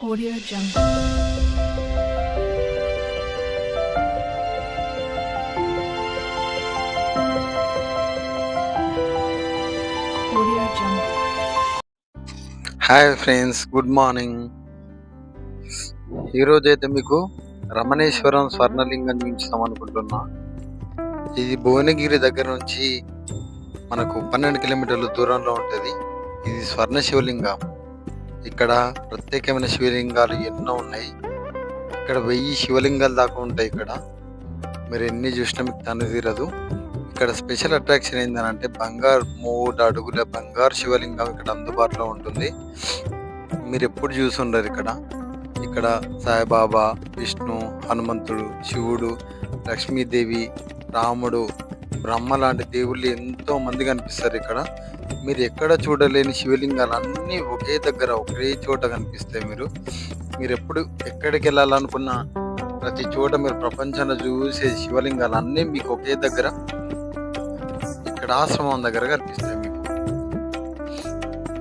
Audio Jungle. Audio Jungle. Hi friends good morning ఈరోజు అయితే మీకు రమణేశ్వరం స్వర్ణలింగం చూపిస్తాం అనుకుంటున్నా ఇది భువనగిరి దగ్గర నుంచి మనకు పన్నెండు కిలోమీటర్ల దూరంలో ఉంటుంది ఇది స్వర్ణ శివలింగం ఇక్కడ ప్రత్యేకమైన శివలింగాలు ఎన్నో ఉన్నాయి. ఇక్కడ వెయ్యి శివలింగాలు దాకా ఉంటాయి ఇక్కడ. మీరు ఎన్ని చూసినా మీకు తను తీరదు. ఇక్కడ స్పెషల్ అట్రాక్షన్ ఏంటంటే బంగారు మూడు అడుగుల బంగారు శివలింగం ఇక్కడ అందుబాటులో ఉంటుంది. మీరు ఎప్పుడు చూసుండరు ఇక్కడ. ఇక్కడ సాయిబాబా విష్ణు హనుమంతుడు శివుడు లక్ష్మీదేవి రాముడు బ్రహ్మ లాంటి దేవుళ్ళు ఎంతో మంది కనిపిస్తారు ఇక్కడ. మీరు ఎక్కడ చూడలేని శివలింగాలు అన్నీ ఒకే దగ్గర ఒకే చోట కనిపిస్తాయి మీరు. మీరు ఎప్పుడు ఎక్కడికి వెళ్ళాలనుకున్నా ప్రతి చోట మీరు ప్రపంచంలో చూసే శివలింగాలు అన్నీ మీకు ఒకే దగ్గర ఇక్కడ ఆశ్రమం దగ్గర కనిపిస్తాయి మీకు.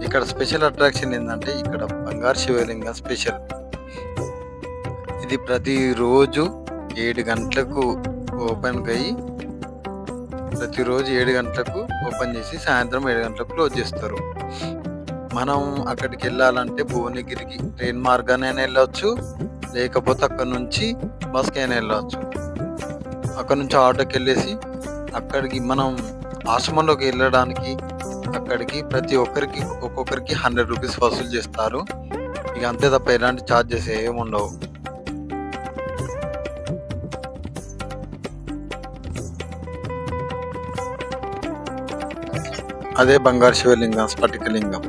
ఇక్కడ స్పెషల్ అట్రాక్షన్ ఏంటంటే ఇక్కడ బంగారు శివలింగం స్పెషల్. ఇది ప్రతిరోజు ఏడు గంటలకు ఓపెన్ అయ్యి ప్రతిరోజు ఏడు గంటలకు ఓపెన్ చేసి సాయంత్రం ఏడు గంటలకు క్లోజ్ చేస్తారు. మనం అక్కడికి వెళ్ళాలంటే భువనగిరికి ట్రైన్ మార్గానైనా వెళ్ళవచ్చు లేకపోతే అక్కడ నుంచి బస్కైనా వెళ్ళవచ్చు. అక్కడ నుంచి ఆటోకి వెళ్ళేసి అక్కడికి మనం ఆశ్రమంలోకి వెళ్ళడానికి అక్కడికి ప్రతి ఒక్కరికి ఒక్కొక్కరికి హండ్రెడ్ రూపీస్ వసూలు చేస్తారు. ఇక అంతే తప్ప ఎలాంటి ఛార్జెస్ ఏమి ఉండవు. అదే బంగారు శివలింగం స్ఫటికలింగం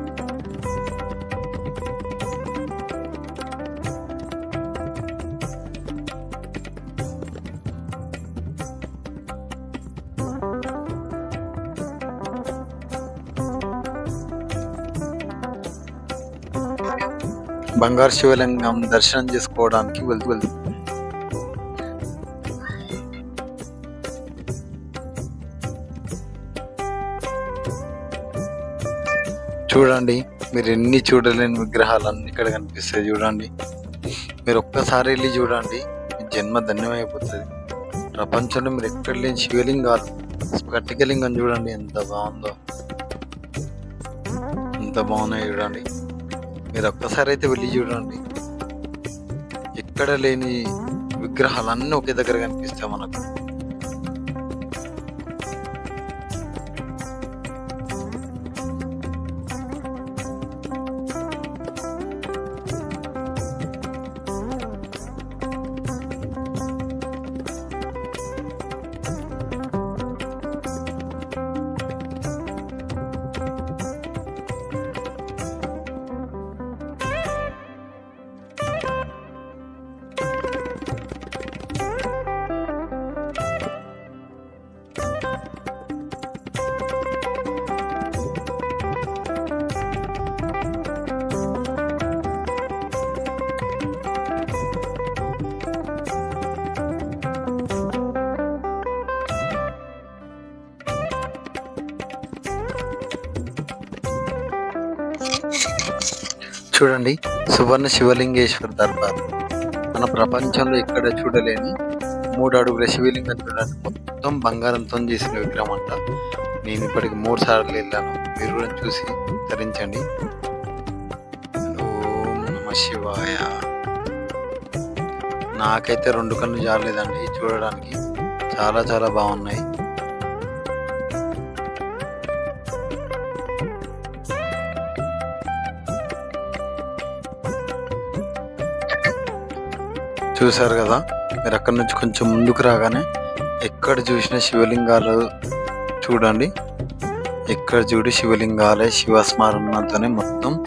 బంగారు శివలింగం దర్శనం చేసుకోవడానికి వెళ్తూ వెళ్తూ చూడండి మీరు ఎన్ని చూడలేని విగ్రహాలు అన్ని ఇక్కడ కనిపిస్తాయి చూడండి. మీరు ఒక్కసారి వెళ్ళి చూడండి మీ జన్మ ధన్యమైపోతుంది. ప్రపంచంలో మీరు ఎక్కడ లేని శివలింగాలు స్ఫటికలింగం చూడండి ఎంత బాగుందో. ఎంత బాగున్నాయి చూడండి. మీరు ఒక్కసారి అయితే వెళ్ళి చూడండి. ఎక్కడ లేని విగ్రహాలు అన్నీ ఒకే దగ్గర కనిపిస్తాయి మనకు. చూడండి. సువర్ణ శివలింగేశ్వర దర్బార్. మన ప్రపంచంలో ఎక్కడ చూడలేని మూడు అడుగుల శివలింగం చూడడానికి మొత్తం బంగారంతో చేసిన విగ్రహం అంట. నేను ఇప్పటికి మూడు సార్లు వెళ్ళాను. మీరు కూడా చూసి ధరించండి ఓం నమ శివాయ. నాకైతే రెండు కళ్ళు జారలేదండి. చూడడానికి చాలా చాలా బాగున్నాయి. చూశారు కదా? మీరు అక్కడి నుంచి కొంచెం ముందుకు రాగానే ఎక్కడ చూసిన శివలింగాలు చూడండి. ఎక్కడ చూడు శివలింగాలే శివస్మరణతోనే మొత్తం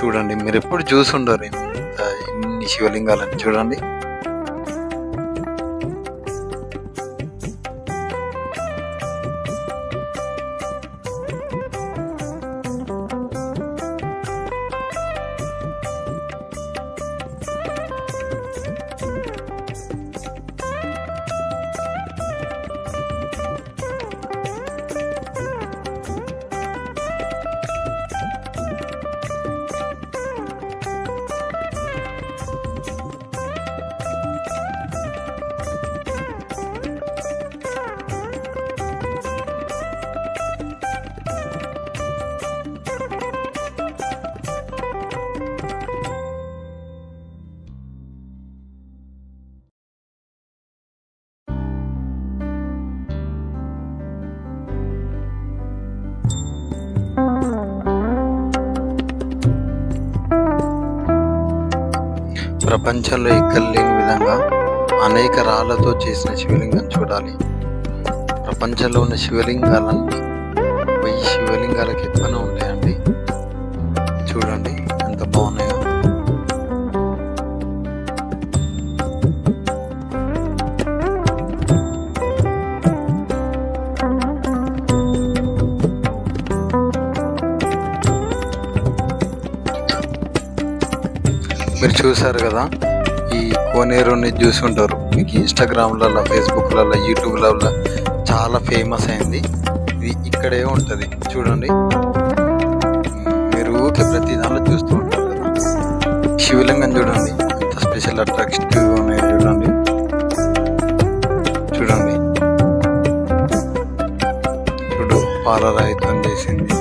చూడండి. మీరు ఎప్పుడు చూసి ఉండరు ఇన్ని శివలింగాలని చూడండి. ప్రపంచంలో ఎక్కడ లేని విధంగా అనేక రాళ్ళతో చేసిన శివలింగం చూడాలి. ప్రపంచంలో ఉన్న శివలింగాలన్నీ వెయ్యి శివలింగాలకు ఎక్కువనే ఉంటాయండి. చూడండి ఎంత బాగున్నాయో. మీరు చూసారు కదా ఈ కోనేరుని చూసుంటారు. మీకు ఇన్స్టాగ్రామ్లలో ఫేస్బుక్లలో యూట్యూబ్లలో చాలా ఫేమస్ అయింది. ఇది ఇక్కడే ఉంటుంది. చూడండి. మీరు ఊరికే ప్రతి దానిలో చూస్తూ ఉంటారు కదా. శివలింగం చూడండి. ఎంత స్పెషల్ అట్రాక్టివ్ ఉన్నాయో చూడండి. చూడండి. చూడు పాలరాయితం చేసింది.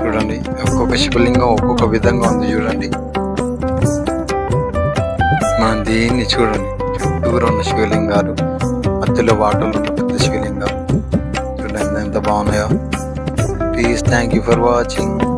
చూడండి. ఒక్కొక్క శివలింగం ఒక్కొక్క విధంగా ఉంది చూడండి. మనం దేన్ని చూడండి చుట్టూరు ఉన్న శివలింగాలు మధ్యలో వాటర్ ఉన్న పెద్ద శివలింగాలు. చూడండి ఎంత బాగున్నాయో. Please thank you for watching